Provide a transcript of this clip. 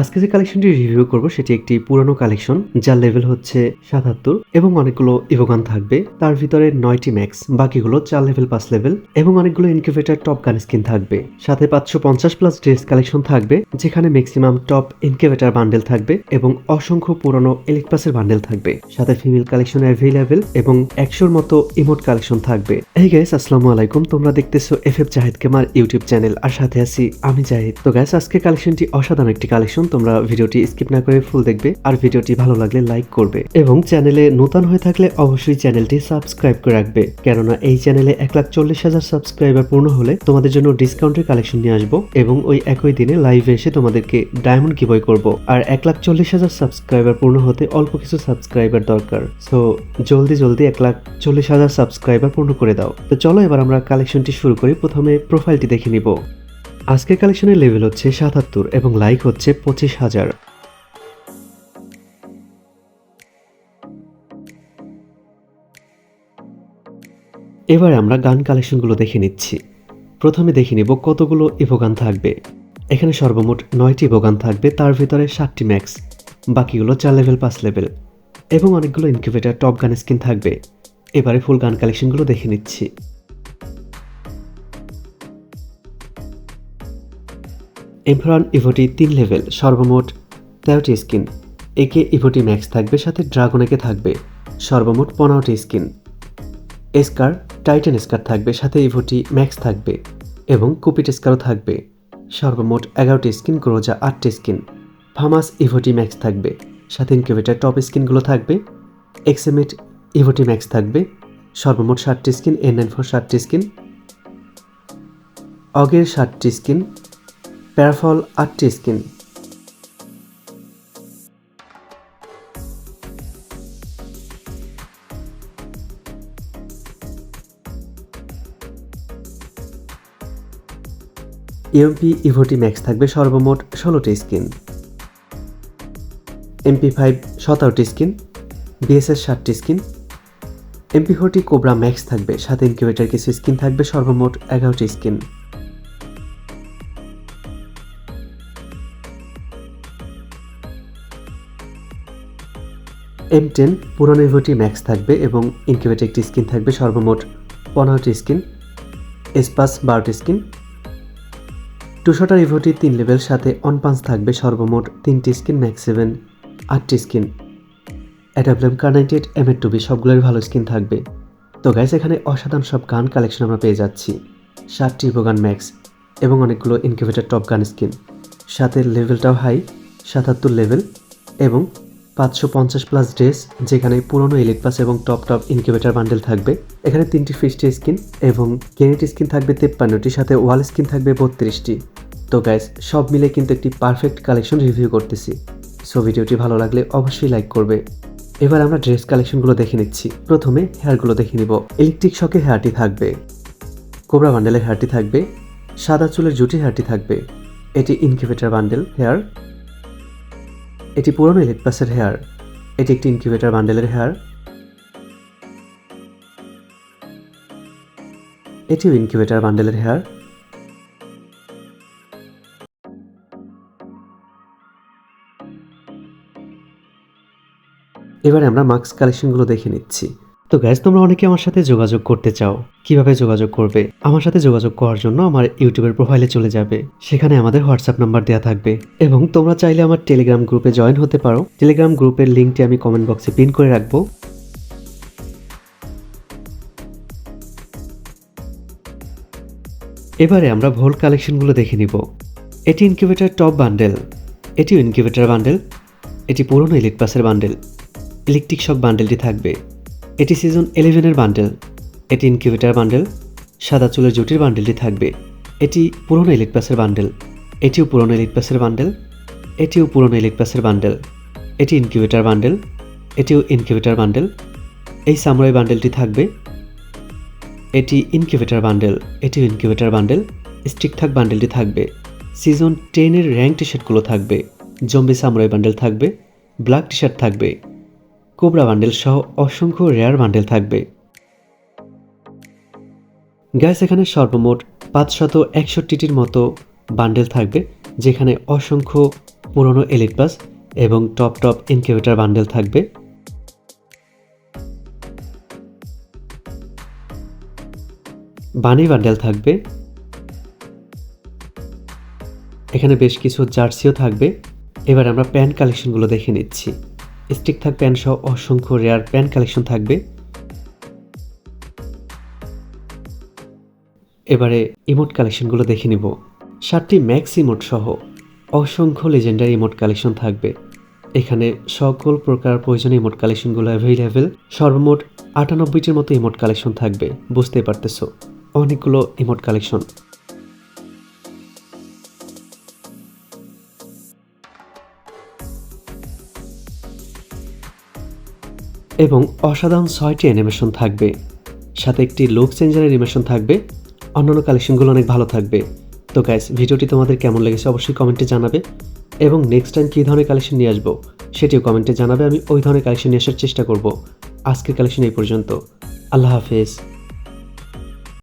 আজকে যে কালেকশনটি রিভিউ করব, সেটি একটি পুরনো কালেকশন যার লেভেল হচ্ছে সাতাত্তর এবং অনেকগুলো ইভোগান থাকবে। তার ভিতরে নয়টি ম্যাক্স বাকিগুলো চার লেভেল পাঁচ লেভেল এবং অনেকগুলো ইনকিউবেটার টপ গান স্কিন থাকবে। সাথে পাঁচশো পঞ্চাশ প্লাস ড্রেস কালেকশন থাকবে, যেখানে ম্যাক্সিমাম টপ ইনকিউবেটার বান্ডেল থাকবে এবং অসংখ্য পুরনো পাসের বান্ডেল থাকবে। সাথে ফিমেল কালেকশন অ্যাভেলেবেল এবং একশোর মতো ইমোট কালেকশন থাকবে। এই গ্যাস আসসালামু আলাইকুম। তোমরা দেখতেছো F F Zahid gamer YouTube channel. আর সাথে আছি আমি জাহিদ তো গ্যাস আজকে কালেকশনটি অসাধারণ একটি কালেকশন তোমরা ভিডিওটি স্কিপ না করে ফুল দেখবে, আর ভিডিওটি ভালো লাগলে লাইক করবে। এবং চ্যানেলে নতুন হয়ে থাকলে অবশ্যই চ্যানেলটি সাবস্ক্রাইব করে রাখবে। কেননা এই চ্যানেলে এক লাখ চল্লিশ হাজার সাবস্ক্রাইবার পূর্ণ হলে তোমাদের জন্য ডিসকাউন্টের কালেকশন নিয়ে আসব এবং ওই একই দিনে লাইভে এসে তোমাদেরকে ডায়মন্ড কিবয় করব। আর এক লাখ চল্লিশ হাজার সাবস্ক্রাইবার পূর্ণ হতে অল্প কিছু সাবস্ক্রাইবার দরকার। সো জলদি জলদি এক লাখ চল্লিশ হাজার সাবস্ক্রাইবার পূর্ণ করে দাও। তো চলো এবার আমরা কালেকশনটি শুরু করি। প্রথমে প্রোফাইলটি দেখে নিব। আজকের কালেকশনের লেভেল হচ্ছে সাতাত্তর এবং লাইক হচ্ছে পঁচিশ হাজার। এবার আমরা গান কালেকশনগুলো দেখে নিচ্ছি। প্রথমে দেখে নিব কতগুলো ইভোগান থাকবে। এখানে সর্বমোট নয়টি ইভোগান থাকবে, তার ভিতরে সাতটি ম্যাক্স বাকিগুলো চার লেভেল পাঁচ লেভেল এবং অনেকগুলো ইনকিউবেটার টপ গান স্কিন থাকবে। এবারে ফুল গান কালেকশনগুলো দেখে নিচ্ছি। এমফরান ইভোটি তিন লেভেল সর্বমোট তেরোটি স্কিন একে ইভোটি ম্যাক্স থাকবে, সাথে ড্রাগন একে থাকবে, সর্বমোট পনেরোটি স্কিন এসকার টাইটান স্কার থাকবে, সাথে ইভোটি ম্যাক্স থাকবে এবং কুপিট স্কারও থাকবে। সর্বমোট এগারোটি স্কিন ক্রোজা আটটি স্কিন ফামাস ইভোটি ম্যাক্স থাকবে, সাথে ইনকিউবেটার টপ স্কিনগুলো থাকবে। এক্সেমেট ইভোটি ম্যাক্স থাকবে, সর্বমোট ষাটটি স্কিন এন নাইন ফোর ষাটটি স্কিন অগের ষাটটি স্কিন প্যারাফল আটটি স্কিন ইএমপি ইভোটি ম্যাক্স থাকবে সর্বমোট ষোলোটি স্কিন এমপি ফাইভ সতেরোটি skin B S skin MP forty cobra max থাকবে, সাথে ইনকিউবেটার কিছু স্কিন থাকবে, সর্বমোট এগারোটি স্কিন এম টেন পুরনো ইভোটি ম্যাক্স থাকবে এবং ইনকিউবেটার একটি স্কিন থাকবে সর্বমোট পনেরোটি স্কিন এসপাস বারোটি স্কিন টুশোটার ইভোটি তিন লেভেল সাথে অন পাঞ্চ থাকবে সর্বমোট তিনটি স্কিন ম্যাক্স সেভেন আটটি স্কিন অ্যাডাবলেম কার নাইনটি এইট এম এর টুবি সবগুলোর ভালো স্কিন থাকবে। তো গাইস এখানে অসাধারণ সব গান কালেকশন আমরা পেয়ে যাচ্ছি। ষাটটি ইভোগান ম্যাক্স এবং অনেকগুলো ইনকিউবেটার টপ গান স্কিন সাথে লেভেলটাও হাই সাতাত্তর লেভেল এবং পাঁচশো পঞ্চাশ প্লাস ড্রেস যেখানে পুরনো ইলেক পাস এবং টপ টপ ইনকিউবেটার বান্ডেল থাকবে। এখানে তিনটি ফিস্টি স্কিন এবং কেনেটি স্কিন থাকবে, তেপ্পান্নটি, সাথে ওয়াল স্কিন থাকবে, বত্রিশটি। তো গাইস সব মিলে কিন্তু একটি পারফেক্ট কালেকশন রিভিউ করতেছি। সো ভিডিওটি ভালো লাগলে অবশ্যই লাইক করবে। এবার আমরা ড্রেস কালেকশনগুলো দেখে নিচ্ছি। প্রথমে হেয়ারগুলো দেখে নিব। ইলেকট্রিক শকে হেয়ারটি থাকবে। কোবরা বান্ডেলের হেয়ারটি থাকবে। সাদা চুলের জুটি হেয়ারটি থাকবে। এটি ইনকিউবেটার বান্ডেল হেয়ার এটি পুরনো ইলেকট্রাসের হেয়ার। এটি একটি ইনকিউবেটার বান্ডেলের হেয়ার। এটিও ইনকিউবেটার বান্ডেলের হেয়ার। এবারে আমরা মাস্ক কালেকশনগুলো দেখে নিচ্ছি। তো গ্যাস তোমরা অনেকে আমার সাথে যোগাযোগ করতে চাও। কীভাবে যোগাযোগ করবে? আমার সাথে যোগাযোগ করার জন্য আমার ইউটিউবের প্রোফাইলে চলে যাবে। সেখানে আমাদের হোয়াটসঅ্যাপ নাম্বার দেওয়া থাকবে। এবং তোমরা চাইলে আমার টেলিগ্রাম গ্রুপে জয়েন হতে পারো। টেলিগ্রাম গ্রুপের লিঙ্কটি আমি কমেন্ট বক্সে পিন করে রাখব। এবারে আমরা ভোল কালেকশনগুলো দেখে নিব। এটি ইনকিউবেটার টপ বান্ডেল এটিও ইনকিউবেটার বান্ডেল এটি পুরনো ইলেক পাসের বান্ডেল ইলেকট্রিক শক বান্ডেলটি থাকবে। এটি সিজন ইলেভেনের বান্ডেল এটি ইনকিউবেটার বান্ডেল সাদা চুলের জুটির বান্ডেলটি থাকবে, এটি পুরনো ইলেক পাসের বান্ডেল এটিও পুরনো ইলেক পাসের বান্ডেল এটিও পুরনো ইলেক পাসের বান্ডেল এটি ইনকিউবেটার বান্ডেল এটিও ইনকিউবেটার বান্ডেল এই সামরাই বান্ডেলটি থাকবে, এটি ইনকিউবেটার বান্ডেল এটিও ইনকিউবেটার বান্ডেল স্টিক থাক বান্ডেলটি থাকবে সিজন টেনের র্যাঙ্ক টি শার্টগুলো থাকবে জম্বি সামরাই বান্ডেল থাকবে ব্ল্যাক টি শার্ট থাকবে। কোবরা বান্ডেল সহ অসংখ্য রেয়ার বান্ডেল থাকবে। গ্যাস এখানে সর্বমোট পাঁচশত একষট্টিটির মতো বান্ডেল থাকবে, যেখানে অসংখ্য পুরনো এলিট পাস এবং টপ টপ ইনকিউবেটার বান্ডেল থাকবে। বানি বান্ডেল থাকবে। এখানে বেশ কিছু জার্সিও থাকবে। এবার আমরা প্যান্ট কালেকশনগুলো দেখে নিচ্ছি। স্টিক থাক প্যান্ট সহ অসংখ্য রেয়ার প্যান্ট কালেকশন থাকবে। এবারে ইমোট কালেকশনগুলো দেখে নিব। সাতটি ম্যাক্স ইমোট সহ অসংখ্য লেজেন্ডারি ইমোট কালেকশন থাকবে। এখানে সকল প্রকার প্রয়োজনীয় ইমোট কালেকশনগুলো অ্যাভেলেবেল সর্বমোট আটানব্বইটির মতো ইমোট কালেকশন থাকবে, বুঝতেই পারতেছো। অনেকগুলো ইমোট কালেকশন এবং অসাধারণ ছয়টি অ্যানিমেশন থাকবে। সাথে একটি লুক চেঞ্জার অ্যানিমেশন থাকবে। অন্যান্য কালেকশনগুলো অনেক ভালো থাকবে। তো গাইস ভিডিওটি তোমাদের কেমন লেগেছে অবশ্যই কমেন্টে জানাবে। এবং নেক্সট টাইম কী ধরনের কালেকশন নিয়ে আসব, সেটিও কমেন্টে জানাবে। আমি ওই ধরনের কালেকশন নিয়ে আসার চেষ্টা করব। আজকের কালেকশন এই পর্যন্ত। আল্লাহ হাফেজ।